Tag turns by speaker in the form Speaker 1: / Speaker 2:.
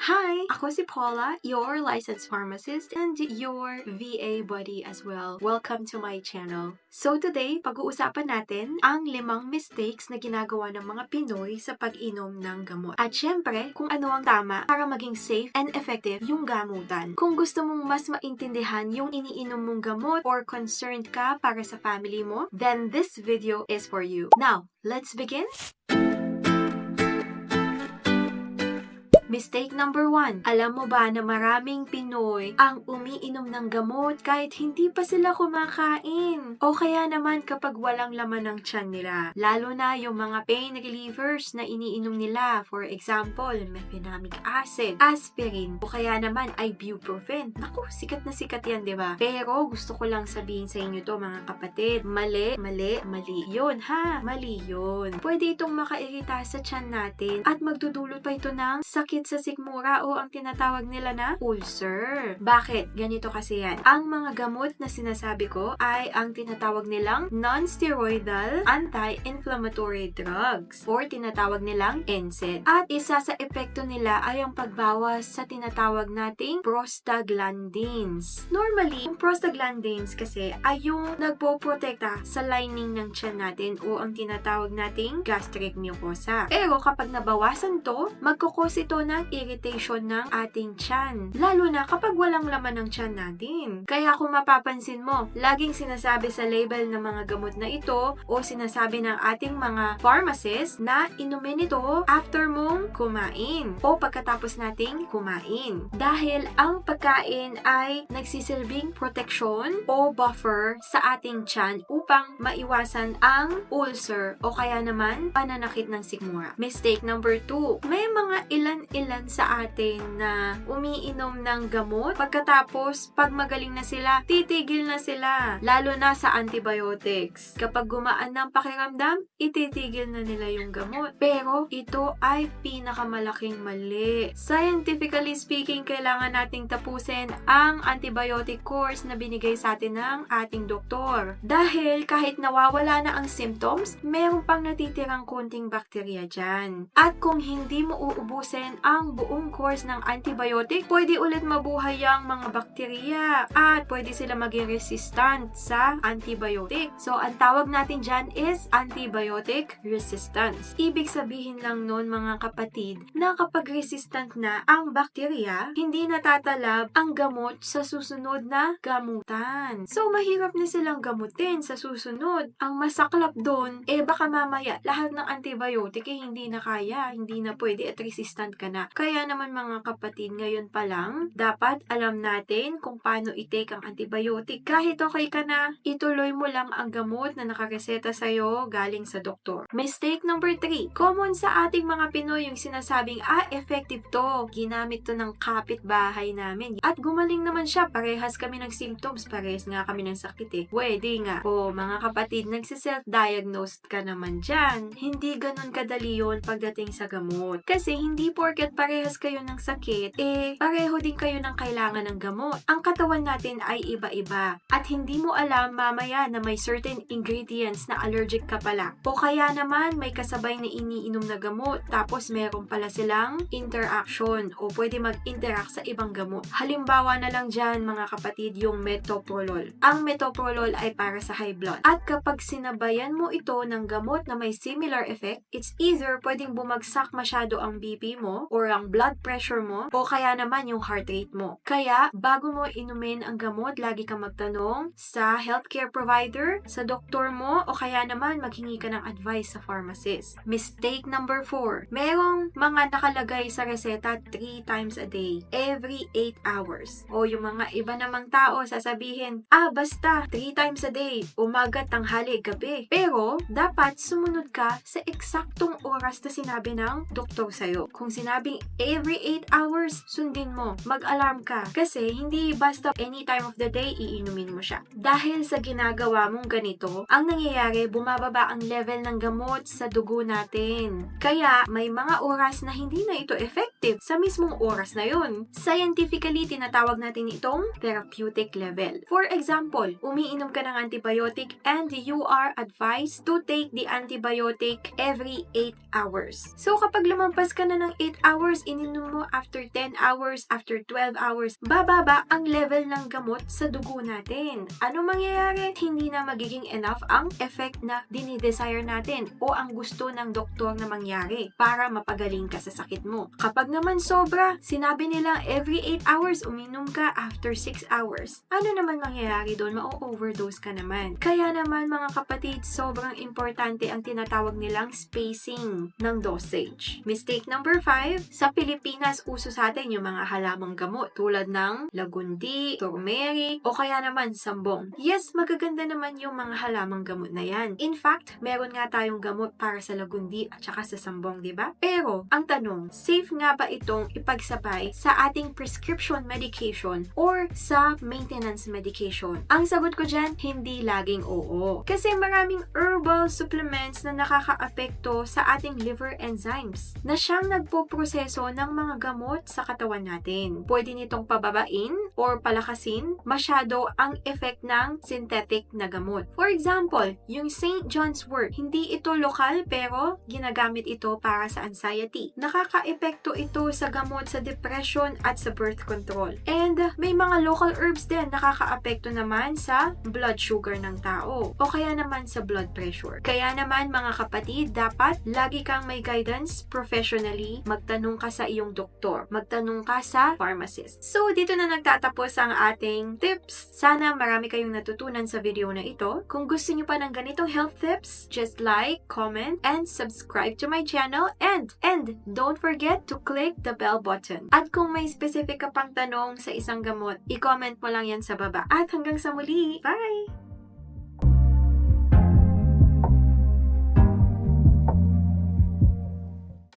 Speaker 1: Hi! Ako si Paula, your licensed pharmacist and your VA buddy as well. Welcome to my channel. So today, pag-uusapan natin ang limang mistakes na ginagawa ng mga Pinoy sa pag-inom ng gamot. At syempre, kung ano ang tama para maging safe and effective yung gamutan. Kung gusto mong mas maintindihan yung iniinom mong gamot or concerned ka para sa family mo, then this video is for you. Now, let's begin? Mistake number one. Alam mo ba na maraming Pinoy ang umiinom ng gamot kahit hindi pa sila kumakain? O kaya naman kapag walang laman ng tiyan nila. Lalo na yung mga pain relievers na iniinom nila. For example, mefenamic acid, aspirin, o kaya naman ibuprofen. Naku, sikat na sikat yan, di ba? Pero gusto ko lang sabihin sa inyo to mga kapatid. Mali, mali, mali yun ha. Mali yun. Pwede itong makairita sa tiyan natin at magdudulot pa ito ng sakit sa sikmura o ang tinatawag nila na ulcer. Bakit? Ganito kasi yan. Ang mga gamot na sinasabi ko ay ang tinatawag nilang non-steroidal anti-inflammatory drugs or tinatawag nilang NSAID. At isa sa epekto nila ay ang pagbawas sa tinatawag nating prostaglandins. Normally, yung prostaglandins kasi ay yung nagpo-protekta sa lining ng tiyan natin o ang tinatawag nating gastric mucosa. Pero kapag nabawasan to, magkukos ito ng irritation ng ating tiyan. Lalo na kapag walang laman ng tiyan natin. Kaya kung mapapansin mo, laging sinasabi sa label ng mga gamot na ito o sinasabi ng ating mga pharmacist na inumin ito after mong kumain o pagkatapos nating kumain. Dahil ang pagkain ay nagsisilbing protection o buffer sa ating tiyan upang maiwasan ang ulcer o kaya naman pananakit ng sikmura. Mistake number 2. May mga ilan-ilan sa atin na umiinom ng gamot pagkatapos pag magaling na sila, titigil na sila. Lalo na sa antibiotics. Kapag gumaan ng pakiramdam, ititigil na nila yung gamot. Pero ito ay pinakamalaking mali. Scientifically speaking, kailangan nating tapusin ang antibiotic course na binigay sa atin ng ating doktor. Dahil kahit nawawala na ang symptoms, meron pang natitirang konting bakterya dyan. At kung hindi mo uubusin ang buong course ng antibiotic, pwede ulit mabuhay ang mga bakterya at pwede sila maging resistant sa antibiotic. So, ang tawag natin dyan is antibiotic resistance. Ibig sabihin lang nun mga kapatid na kapag resistant na ang bakterya, hindi natatalab ang gamot sa susunod na gamutan. So, mahirap na silang gamutin sa susunod. Ang masaklap doon, eh baka mamaya lahat ng antibiotic eh hindi na kaya, hindi na pwede at resistant ka na. Kaya naman mga kapatid, ngayon pa lang, dapat alam natin kung paano i-take ang antibiotic. Kahit okay ka na, ituloy mo lang ang gamot na nakareseta sa'yo galing sa doktor. Mistake number 3. Common sa ating mga Pinoy yung sinasabing, ah, effective to. Ginamit to ng kapitbahay namin. At gumaling naman siya. Parehas kami ng symptoms. Parehas nga kami ng sakit eh. Pwede nga. O, mga kapatid, nagsiself-diagnosed ka naman dyan. Hindi ganun kadali yon pagdating sa gamot. Kasi hindi porket parehas kayo ng sakit, eh, pareho din kayo ng kailangan ng gamot. Ang katawan natin ay iba-iba. At hindi mo alam mamaya na may certain ingredients na allergic ka pala. O kaya naman may kasabay na iniinom na gamot tapos meron pala silang interaction o pwede mag-interact sa ibang gamot. Halimbawa na lang dyan mga kapatid yung metoprolol. Ang metoprolol ay para sa high blood. At kapag sinabayan mo ito ng gamot na may similar effect, it's either pwedeng bumagsak masyado ang BP mo or ang blood pressure mo o kaya naman yung heart rate mo. Kaya bago mo inumin ang gamot, lagi kang magtanong sa healthcare provider, sa doktor mo o kaya naman maghingi ka ng advice sa pharmacist. Mistake number 4. Merong mga nakalagay sa reseta 3 times a day, every 8 hours. O yung mga iba namang tao sasabihin, ah basta 3 times a day, umaga, tanghali, gabi. Pero dapat sumunod ka sa eksaktong oras na sinabi ng doktor sa'yo. Kung sinabing every 8 hours, sundin mo. Mag-alarm ka. Kasi hindi basta any time of the day iinumin mo siya. Dahil sa ginagawa mong ganito, ang nangyayari, bumababa ang level ng gamot sa dugo natin. Kaya may mga oras na hindi na ito effective sa mismong oras na yun. Scientifically, tinatawag natin itong therapeutic level. For example, umiinom ka ng antibiotic and you are advised to take the antibiotic every 8 hours. So kapag lumampas ka na ng 8 hours, ininom mo after 10 hours, after 12 hours, bababa ang level ng gamot sa dugo natin. Ano mangyayari? Hindi na magiging enough ang effect na dinidesire natin o ang gusto ng doktor na mangyari para mapagaling ka sa sakit mo. Kapag naman sobra, sinabi nila every 8 hours uminom ka after 6 hours. Ano naman mangyayari doon? Ma-overdose ka naman. Kaya naman mga kapatid, sobrang importante ang tinatawag nilang spacing ng dosage. Mistake number 5, sa Pilipinas uso sa atin yung mga halamang gamot tulad ng lagundi, turmeric, o kaya naman sambong. Yes, magaganda naman yung mga halamang gamot na yan. In fact, meron nga tayong gamot para sa lagundi at saka sa sambong, di ba? Pero, ang tanong, safe nga ba itong ipagsabay sa ating prescription medication or sa maintenance medication? Ang sagot ko dyan, hindi laging oo. Kasi maraming herbal supplements na nakakaapekto sa ating liver enzymes na siyang nagpo-proseso ng mga gamot sa katawan natin. Pwede nitong pababain or palakasin masyado ang effect ng synthetic na gamot. For example, yung St. John's wort, hindi ito lokal pero ginagamit ito para sa anxiety. Nakaka-epekto ito sa gamot sa depression at sa birth control. And may mga local herbs din nakaka-apekto naman sa blood sugar ng tao o kaya naman sa blood pressure. Kaya naman mga kapatid, dapat lagi kang may guidance professionally, magtanong ka sa iyong doktor, magtanong ka sa pharmacist. So, dito na nagtatapos ang ating tips. Sana marami kayong natutunan sa video na ito. Kung gusto niyo pa ng ganitong health tips, just like, comment, and subscribe to my channel and and don't forget to click the bell button. At kung may specific ka pang tanong sa isang gamot, i-comment mo lang yan sa baba. At hanggang sa muli, bye!